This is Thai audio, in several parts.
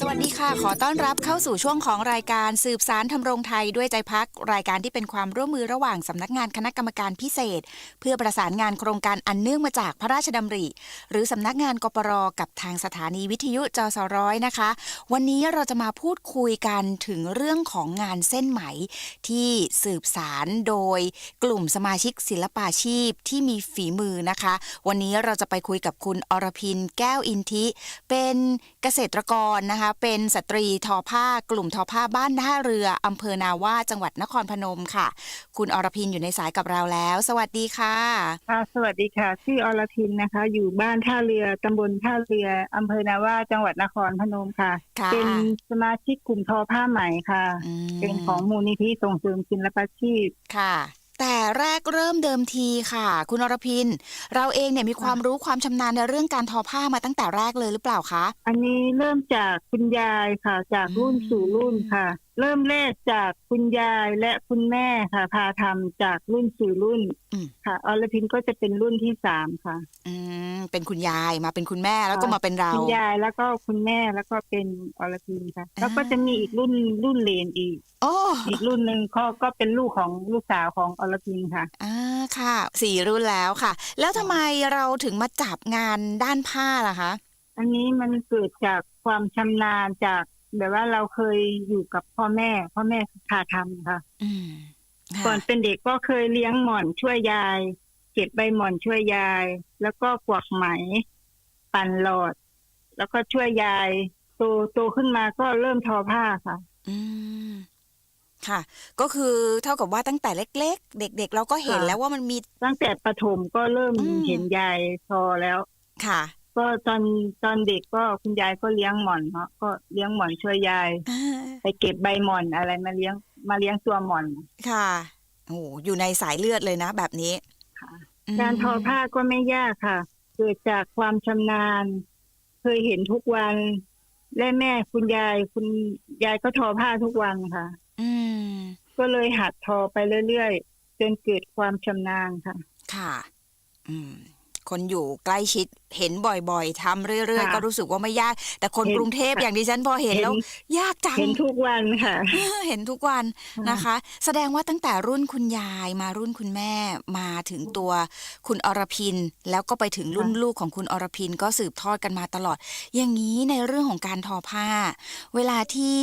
สวัสดีค่ะ ขอต้อนรับเข้าสู่ช่วงของรายการสืบสารทำรงไทยด้วยใจพัก รายการที่เป็นความร่วมมือระหว่างสำนักงานคณะกรรมการพิเศษ เพื่อประสานงานโครงการอันเนื่องมาจากพระราชดำริ หรือสำนักงานกปรกับทางสถานีวิทยุจสร้อยนะคะ วันนี้เราจะมาพูดคุยกันถึงเรื่องของงานเส้นไหม ที่สืบสารโดยกลุ่มสมาชิกศิลปาชีพที่มีฝีมือนะคะ วันนี้เราจะไปคุยกับคุณอรพินแก้วอินทิ เป็นเกษตรกรนะคะเป็นสตรีทอผ้ากลุ่มทอผ้าบ้านท่าเรืออำเภอนาว่าจังหวัดนครพนมค่ะ คุณอรพินอยู่ในสายกับเราแล้ว สวัสดีค่ะค่ะ สวัสดีค่ะ ชื่ออรทินนะคะ อยู่บ้านท่าเรือตำบลท่าเรืออำเภอนาว่าจังหวัดนครพนมค่ะค่ะเป็นสมาชิกกลุ่มทอผ้าไหมค่ะอืมเป็นของมูลนิธิส่งเสริมศิลปาชีพค่ะ แต่แรกเริ่มเดิมทีค่ะ คุณอรพิน เราเองเนี่ยมีความรู้ความชำนาญในเรื่องการทอผ้ามาตั้งแต่แรกเลยหรือเปล่าคะ อันนี้เริ่มจากคุณยายค่ะ จากรุ่นสู่รุ่นค่ะ เริ่มแรกจากคุณยายและคุณแม่ค่ะ พาทำจากรุ่นสู่รุ่นอืม ค่ะอรพินก็จะเป็นรุ่นที่สามค่ะ อืมเป็นคุณยายมาเป็นคุณแม่แล้วก็มาเป็นเรา คุณยายแล้วก็คุณแม่แล้วก็เป็นอรพินค่ะอ่าแล้วก็จะมีอีกรุ่นรุ่นเลนอีก โอ้อีกรุ่นหนึ่งก็ก็เป็นลูกของลูกสาวของอรพินค่ะ อ่าค่ะสี่รุ่นแล้วค่ะ แล้วทำไมเราถึงมาจับงานด้านผ้าล่ะคะ อันนี้มันเกิดจากความชำนาญจาก แบบว่าเราเคยอยู่กับพ่อแม่ พ่อแม่พาทำค่ะอืมค่ะก่อนเป็นเด็กก็เคยเลี้ยงหม่อนช่วยยาย เก็บใบหม่อนช่วยยาย แล้วก็กวักไหม ปั่นหลอด แล้วก็ช่วยยาย โตโตขึ้นมาก็เริ่มทอผ้าค่ะ อืมค่ะ ก็คือเท่ากับว่าตั้งแต่เล็ก ๆ เด็ก ๆ เราก็เห็นค่ะ แล้วว่ามันมี ตั้งแต่ประถมก็เริ่มอืม เห็นยายทอแล้ว ค่ะ ก็ตอนตอนเด็กก็คุณยายก็เลี้ยงหม่อนเนาะก็เลี้ยงหม่อนช่วยยายอ่าไปเก็บใบหม่อนอะไรมาเลี้ยงมาเลี้ยงตัวหม่อน ค่ะโอ้อยู่ในสายเลือดเลยนะ แบบนี้ค่ะมการทอผ้าก็ไม่ยากค่ะ เกิดจากความชำนาญ เคยเห็นทุกวัน และแม่คุณยายคุณยายก็ทอผ้าทุกวันค่ะ อืม ก็เลยหัดทอไปเรื่อยๆจนเกิดความชำนาญค่ะ ค่ะ อืม คนอยู่ใกล้ชิดเห็นบ่อยๆทำเรื่อยๆค่ะก็รู้สึกว่าไม่ยาก แต่คนเห็นกรุงเทพค่ะอย่างดิฉันพอเห็นเห็นแล้ว ยากจังเห็นทุกวันค่ะเห็นทุกวันนะคะ แสดงว่าตั้งแต่รุ่นคุณยายมารุ่นคุณแม่มาถึงตัวคุณอรพิน แล้วก็ไปถึงรุ่นค่ะลูกของคุณอรพินก็สืบทอดกันมาตลอด อย่างนี้ในเรื่องของการทอผ้า เวลาที่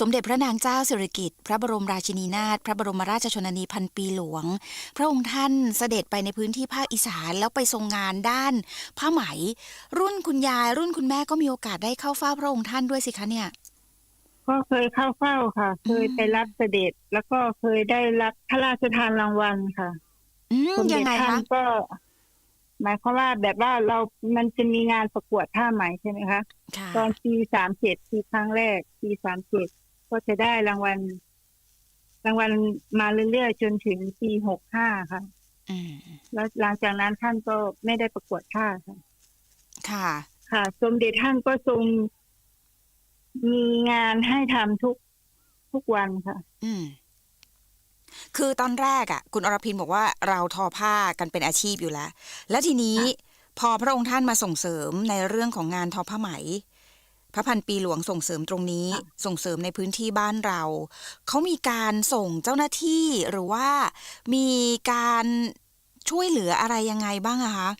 สมเด็จพระนางเจ้าสิริกิติ์พระบรมราชินีนาถพระบรมราชชนนีพันปีหลวง พระองค์ท่านเสด็จไปในพื้นที่ภาคอีสานแล้วไปทรงงานด้านผ้าไหม รุ่นคุณยายรุ่นคุณแม่ก็มีโอกาสได้เข้าเฝ้าพระองค์ท่านด้วยสิคะเนี่ยก็เคยเข้าเฝ้าค่ะ เคยไปรับเสด็จแล้วก็เคยได้รับพระราชทานรางวัลค่ะอืมสมยัเด็จงไงท่านคะก็ หมายความว่าแบบว่าเรามันจะมีงานประกวดผ้าไหมใช่ไหมคะค่ะตอนปีสามเจ็ดปีครั้งแรกปีสามเจ็ด ก็จะได้รางวัล รางวัลมาเรื่อยๆจนถึงปีหกห้าค่ะอืมแล้วหลังจากนั้นท่านก็ไม่ได้ประกวดผ้าค่ะ ค่ะ ค่ะ สมเด็จท่านก็ทรงมีงานให้ทำทุกทุกวันค่ะ อืมคือตอนแรกอะ คุณอรพินบอกว่าเราทอผ้ากันเป็นอาชีพอยู่แล้ว แล้วทีนี้พอพระองค์ท่านมาส่งเสริมในเรื่องของงานทอผ้าไหม พระพันปีหลวงส่งเสริมตรงนี้ ส่งเสริมในพื้นที่บ้านเรา เขามีการส่งเจ้าหน้าที่หรือว่ามีการช่วยเหลืออะไรยังไงบ้างอะคะ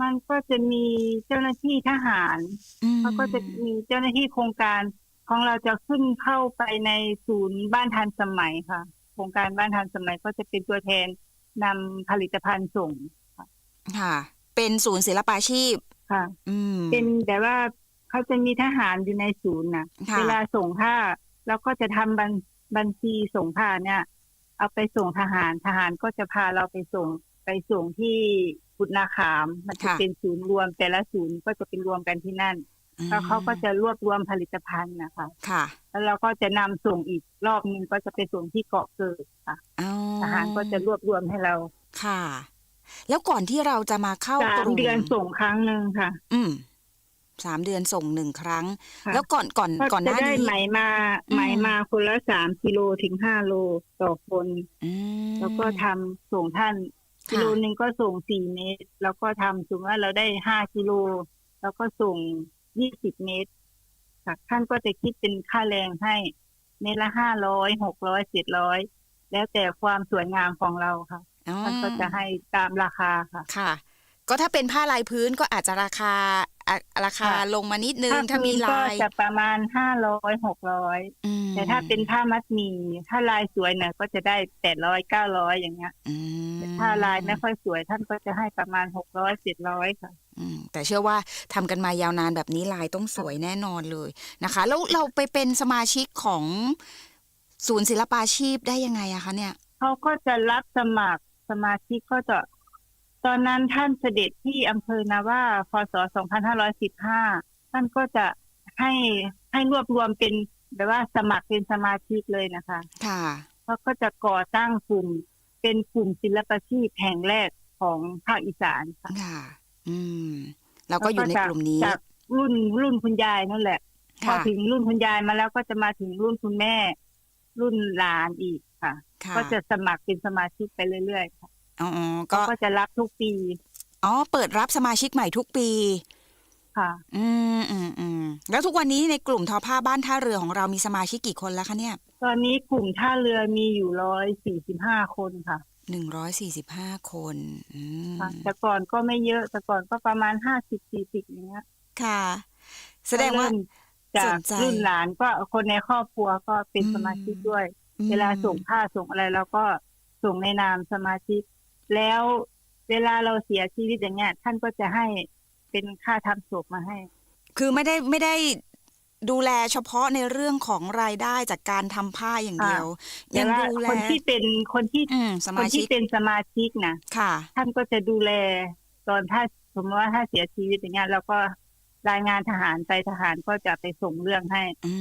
มันก็จะมีเจ้าหน้าที่ทหารอืมเขาก็จะมีเจ้าหน้าที่โครงการของเราจะขึ้นเข้าไปในศูนย์บ้านทันสมัยค่ะ โครงการบ้านทันสมัยก็จะเป็นตัวแทนนำผลิตภัณฑ์ส่งค่ะ เป็นศูนย์ศิลปาชีพค่ะ อืม เป็นแต่ว่า เขาจะมีทหารอยู่ในศูนย์นะค่ะเวลาส่งผ้าเราก็จะทำบัญบัญชีส่งผ้าเนี่ย เอาไปส่งทหารทหารก็จะพาเราไปส่งไปส่งที่กุฎนาขาม มันจะค่ะเป็นศูนย์รวม แต่ละศูนย์ก็จะเป็นรวมกันที่นั่นแล้วเขาก็จะรวบรวมผลิตภัณฑ์นะคะ ค่ะ แล้วเราก็จะนำส่งอีกรอบหนึงก็จะไปส่งที่เกาะเกิดค่ะอ๋อทหารก็จะรวบรวมให้เรา ค่ะ แล้วก่อนที่เราจะมาเข้าสากมลุ่มเดือนส่งครั้งหนึ่งค่ะ อืม สามเดือนส่งหนึ่งครั้ง ค่ะ แล้วก่อนก่อนก็ก่อนหจะน้าได้นี้ ไหมมาอืม ไหมมาคนละสามกิโลถึงห้าโลต่อคน อืม แล้วก็ทำส่งท่านกิโลหนึ่งก็ส่งสี่เมตร แล้วก็ทำสมมติว่าเราได้ห้ากิโล แล้วก็ส่งยี่สิบเมตรค่ะท่านก็จะคิดเป็นค่าแรงให้เมตรละห้าร้อยหกร้อยเจ็ดร้อยแล้วแต่ความสวยงามของเราค่ะอ๋อท่านก็จะให้ตามราคาค่ะ ค่ะ ก็ถ้าเป็นผ้าลายพื้นก็อาจจะราคาอะ ราคาค่ะลงมานิดนึง ถ้ามีพื้นลายก็จะประมาณห้าร้อยหกร้อยอืมแต่ถ้าเป็นผ้ามัดหมี่ถ้าลายสวยเนี่ยก็จะได้แปดร้อยเก้าร้อยอย่างเงี้ยอืมแต่ถ้าลายไม่ค่อยสวยท่านก็จะให้ประมาณหกร้อยเจ็ดร้อยค่ะอืมแต่เชื่อว่าทำกันมายาวนานแบบนี้ลายต้องสวยแน่นอนเลยนะคะ แล้วเราไปเป็นสมาชิกของศูนย์ศิลปาชีพได้ยังไงอะคะเนี่ยเขาก็จะรับสมัครสมาชิกก็จะ ตอนนั้นท่านเสด็จที่อำเภอนาว่าพศ 2515 ท่านก็จะให้ให้รวบรวมเป็นแบบว่าสมัครเป็นสมาชิกเลยนะคะ ค่ะเขาก็จะก่อตั้งกลุ่มเป็นกลุ่มศิลปาชีพแห่งแรกของภาคอีสานค่ะค่ะ อืมเราก็อยู่ในกลุ่มนี้จากรุ่นรุ่นคุณยายนั่นแหละ พอค่ะถึงรุ่นคุณยายมาแล้วก็จะมาถึงรุ่นคุณแม่ รุ่นหลานอีกค่ะค่ะก็จะสมัครเป็นสมาชิกไปเรื่อยๆค่ะ อ๋อเขาก็ก็จะรับทุกปีอ๋อเปิดรับสมาชิกใหม่ทุกปี ค่ะ อืมอืมอืมแล้วทุกวันนี้ในกลุ่มทอผ้าบ้านท่าเรือของเรามีสมาชิกกี่คนแล้วคะเนี่ยตอนนี้กลุ่มท่าเรือมีอยู่ร้อยสี่สิบห้าคนค่ะหนึ่งร้อยสี่สิบห้าคนอืมค่ะ แต่ก่อนก็ไม่เยอะแต่ก่อนก็ประมาณห้าสิบสี่สิบอย่างเงี้ยค่ะ แสดงว่า ก็เริ่มจากสนใจรุ่นหลานก็คนในครอบครัวก็เป็นอืม สมาชิกด้วยอืมเวลาส่งผ้าส่งอะไรเราก็ส่งในนามสมาชิก แล้วเวลาเราเสียชีวิตอย่างเงี้ย ท่านก็จะให้เป็นค่าทำศพมาให้ คือไม่ได้ไม่ได้ดูแลเฉพาะในเรื่องของรายได้จากการทำผ้าอย่างเดียวแต่ยังว่าดูแลคนที่เป็นคนที่อืมสคนมาชิที่กเป็นสมาชิกนะค่ะ ท่านก็จะดูแลตอนถ้าสมมติว่าถ้าเสียชีวิตอย่างเงี้ยเราก็รายงานทหารไปทหารก็จะไปส่งเรื่องให้อื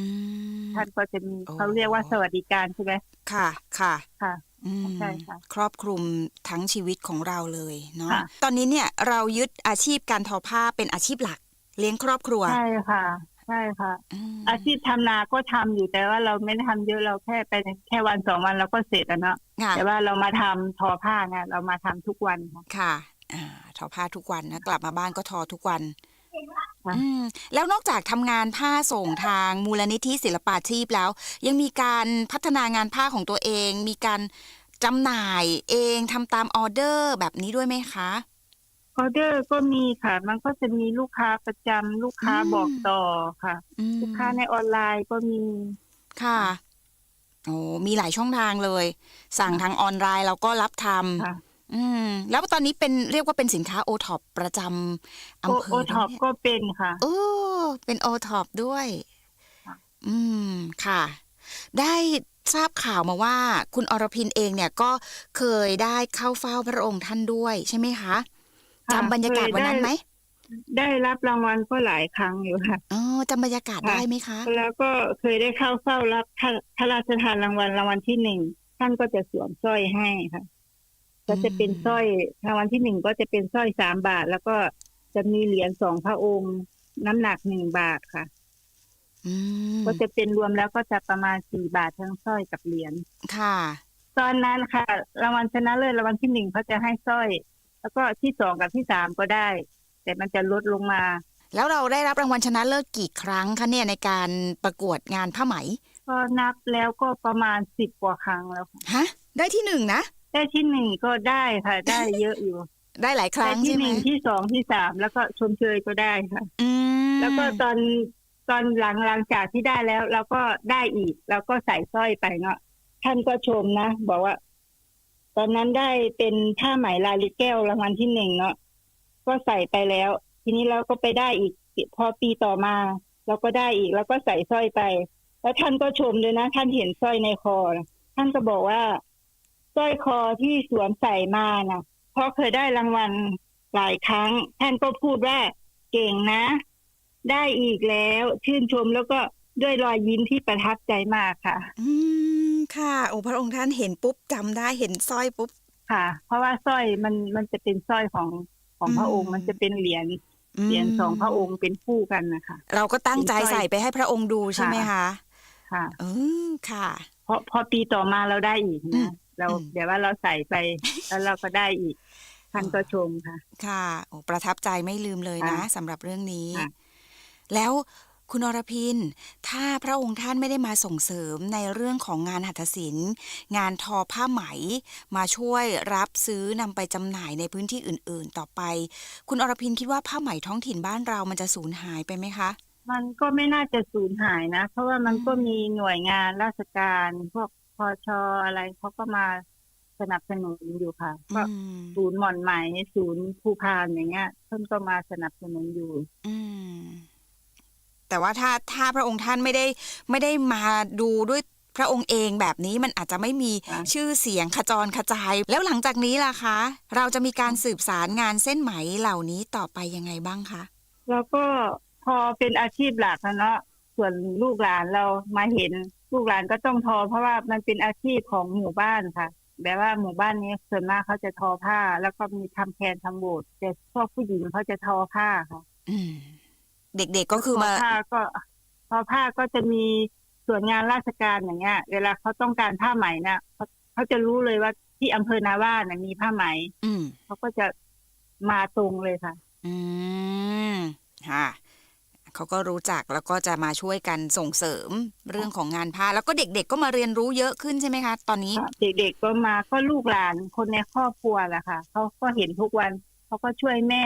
มท่านก็จะมีโอ้เขาเรียกว่าสวัสดิการใช่ไหมค่ะ ค่ะค่ะ อืมใช่ค่ะครอบคลุมทั้งชีวิตของเราเลยเนาะค่ะ ตอนนี้เนี่ยเรายึดอาชีพการทอผ้าเป็นอาชีพหลัก เลี้ยงครอบครัวใช่ค่ะ ใช่ค่ะ มอาชีพทำนาก็ทำอยู่แต่ว่าเราไม่ได้ทำเยอะเราแค่ไปแค่วันสองวันเราก็เสร็จแล้วเนาะค่ะ แต่ว่าเรามาทำทอผ้าเนี่ยเรามาทำทุกวันค่ะ ค่ะอ่าทอผ้าทุกวันนะ กลับมาบ้านก็ทอทุกวัน ค่ะอืมแล้วนอกจากทำงานผ้าส่งทางมูลนิธิศิลปาชีพแล้ว ยังมีการพัฒนางานผ้าของตัวเอง มีการจำหน่ายเองทำตามออเดอร์แบบนี้ด้วยไหมคะ ออเดอร์ก็มีค่ะ มันก็จะมีลูกค้าประจำลูกค้าอืม บอกต่อค่ะ อืมลูกค้าในออนไลน์ก็มี ค่ะ โอ้มีหลายช่องทางเลย สั่งทางออนไลน์เราก็รับทค่ะำ อืมแล้วตอนนี้เป็นเรียกว่าเป็นสินค้าโอท็อปประจำอำเภอโอท็อปด้วยก็เป็นค่ะเออเป็นโอท็อปด้วยค่ะอืมค่ะ ได้ทราบข่าวมาว่า คุณอรพินเองเนี่ยก็เคยได้เข้าเฝ้าพระองค์ท่านด้วยใช่ไหมคะค่ะจำบรรยากาศวันนั้นไหมได้รับรางวัลก็หลายครั้งอยู่ค่ะ อ๋อจำบรรยากาศค่ะ ได้ไหมคะ แล้วก็เคยได้เข้าเฝ้ารับพระพระราชทานรางวัลรางวัลที่หนึ่งท่านก็จะสวมสร้อยให้ค่ะ ก็จะเป็นสร้อยรางวัลที่หนึ่งก็จะเป็นสร้อยสามบาท แล้วก็จะมีเหรียญสองพระองค์ น้ำหนักหนึ่งบาทค่ะอืมก็จะเป็นรวมแล้วก็จะประมาณสี่บาททั้งสร้อยกับเหรียญค่ะ ตอนนั้นค่ะรางวัลชนะเลิศรางวัลที่หนึ่งเขาจะให้สร้อย แล้วก็ที่สองกับที่สามก็ได้ แต่มันจะลดลงมา แล้วเราได้รับรางวัลชนะเลิศกี่ครั้งคะเนี่ยในการประกวดงานผ้าไหมก็นับแล้วก็ประมาณสิบกว่าครั้งแล้วค่ะฮะ ได้ที่หนึ่งนะ ได้ที่หนึ่งก็ได้ค่ะ ได้เยอะอยู่ ได้หลายครั้ได้งที่ใช่หไหมนึ่งที่สองที่สามแล้วก็ชมเชยก็ได้ค่ะ อืมแล้วก็ตอนตอนหลังหลังจากที่ได้แล้วเราก็ได้อีกเราก็ใส่สร้อยไปเนาะท่านก็ชมนะ บอกว่า ตอนนั้นได้เป็นผ้าไหมลายลิแก้วรางวัลที่หนึ่งเนาะก็ใส่ไปแล้ว ทีนี้เราก็ไปได้อีก พอปีต่อมา เราก็ได้อีกแล้วก็ใส่สร้อยไป แล้วท่านก็ชมเลยนะ ท่านเห็นสร้อยในคอนะท่านก็บอกว่าส ร้อยคอที่สวมใส่มาน่ะ เพราะเคยได้รางวัลหลายครั้ง ท่านก็พูดว่าเก่งนะ ได้อีกแล้ว ชื่นชมแล้วก็ด้วยรอยยิ้มที่ประทับใจมากค่ะ อืมค่ะ โอ้พระองค์ท่านเห็นปุ๊บจำได้เห็นสร้อยปุ๊บค่ะ เพราะว่าสร้อยมันมันจะเป็นสร้อยของของอืมพระองค์มันจะเป็นเหรียญเหรียญสองพระองค์เป็นคู่กันนะคะเราก็ตั้งใจเป็นสร้อยใส่ไปให้พระองค์ดูใช่ไหมคะ ค่ะเออค่ะ เพราะพอปีต่อมาเราได้อีกอืมนะ เราอืมเดี๋ยวว่าเราใส่ไป แล้วเราก็ได้อีกท่านก็ชมค่ะ ค่ะโอ้ประทับใจไม่ลืมเลยนะค่ะสำหรับเรื่องนี้ค่ะแล้วคุณอรพิน ถ้าพระองค์ท่านไม่ได้มาส่งเสริมในเรื่องของงานหัตถศิลป์ งานทอผ้าไหม มาช่วยรับซื้อนำไปจำหน่ายในพื้นที่อื่น ๆ ต่อไป คุณอรพินคิดว่าผ้าไหมท้องถิ่นบ้านเรามันจะสูญหายไปไหมคะ มันก็ไม่น่าจะสูญหายนะ เพราะว่ามันอืมก็มีหน่วยงานราชการพวก พอชอะไรเขาก็มาสนับสนุนอยู่ค่ะก็อืมศูนย์หม่อนไหมศูนย์ภูพานอย่างเงี้ยเพิ่นก็มาสนับสนุนอยู่ อืมแต่ว่าถ้าถ้าพระองค์ท่านไม่ได้ไม่ได้มาดูด้วยพระองค์เองแบบนี้มันอาจจะไม่มีค่ะชื่อเสียงขจรขจาย แล้วหลังจากนี้ล่ะคะ เราจะมีการสืบสารงานเส้นไหมเหล่านี้ต่อไปยังไงบ้างคะแล้วก็พอเป็นอาชีพหลักอะเนาะส่วนลูกหลานเรามาเห็น ลูกหลานก็ต้องทอ เพราะว่ามันเป็นอาชีพของหมู่บ้านค่ะ แบบว่าหมู่บ้านนี้ส่วนมากเขาจะทอผ้า แล้วก็มีทำแคนทำโบสถ์แต่พวกผู้หญิงเขาจะทอผ้าค่ะอืมเด็กๆก็คือทอมาผ้าก็ทอผ้าก็จะมีส่วนงานราชการอย่างเงี้ย เวลาเขาต้องการผ้าไหมนะเขาเขาจะรู้เลยว่าที่อำเภอนาว่าน่ะมีผ้าไหม อืมเขาก็จะมาตรงเลยค่ะ อืมค่ะ เขาก็รู้จักแล้วก็จะมาช่วยกันส่งเสริมเรื่องของงานผ้า แล้วก็เด็กๆก็มาเรียนรู้เยอะขึ้นใช่ไหมคะ ตอนนี้ เด็กๆก็มาก็ลูกหลานคนในครอบครัวแหละค่ะเขาก็เห็นทุกวันเขาก็ช่วยแม่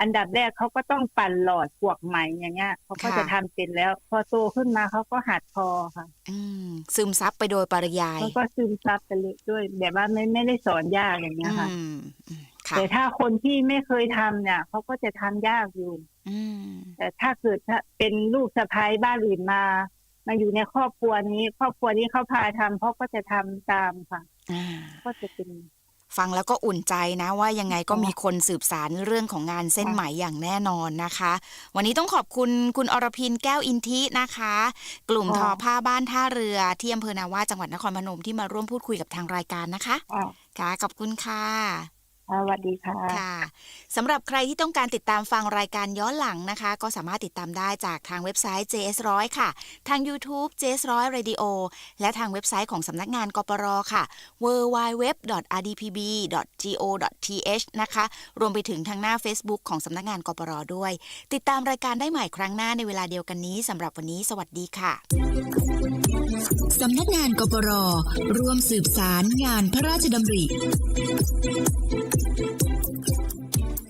อันดับแรกเขาก็ต้องปั่นหลอดปวกไหมอย่างเงี้ยเขาก็ค่ะจะทำเป็นแล้ว พอโตขึ้นมาเขาก็หัดพอค่ะ อืมซึมซับไปโดยปริยายเขาก็ซึมซับไปเลยด้วยแบบว่าไม่ไม่ได้สอนยากอย่างเงี้ยค่ะอืมอืมค่ะ แต่ถ้าคนที่ไม่เคยทำเนี่ยเขาก็จะทำยากอยู่อืมแต่ถ้าเกิดถ้าเป็นลูกสะพ้ายบ้านอื่นมา มาอยู่ในครอบครัวนี้ ครอบครัวนี้เขาพาทำเขาก็จะทำตามค่ะอ่าก็จะเป็นฟังแล้วก็อุ่นใจนะว่ายังไงก็ค่ะมีคนสืบสารเรื่องของงานเส้นค่ะไหมอย่างแน่นอนนะคะ วันนี้ต้องขอบคุณคุณอรพินแก้วอินทินะคะ กลุ่มทอผ้าบ้านท่าเรือที่อำเภอนาว่าจังหวัดนครพนมที่มาร่วมพูดคุยกับทางรายการนะคะอ่าค่ะขอบคุณค่ะ สวัสดีค่ะค่ะสำหรับใครที่ต้องการติดตามฟังรายการย้อนหลังนะคะ ก็สามารถติดตามได้จากทางเว็บไซต์ JS100 ค่ะ ทาง YouTube JS100 Radio และทางเว็บไซต์ของสำนักงานกปรค่ะ www.rdpb.go.th นะคะ รวมไปถึงทางหน้า Facebook ของสำนักงานกปรด้วย ติดตามรายการได้ใหม่ครั้งหน้าในเวลาเดียวกันนี้สำหรับวันนี้ สวัสดีค่ะ สำนักงานกปรร่วมสืบสารงานพระราชดำริ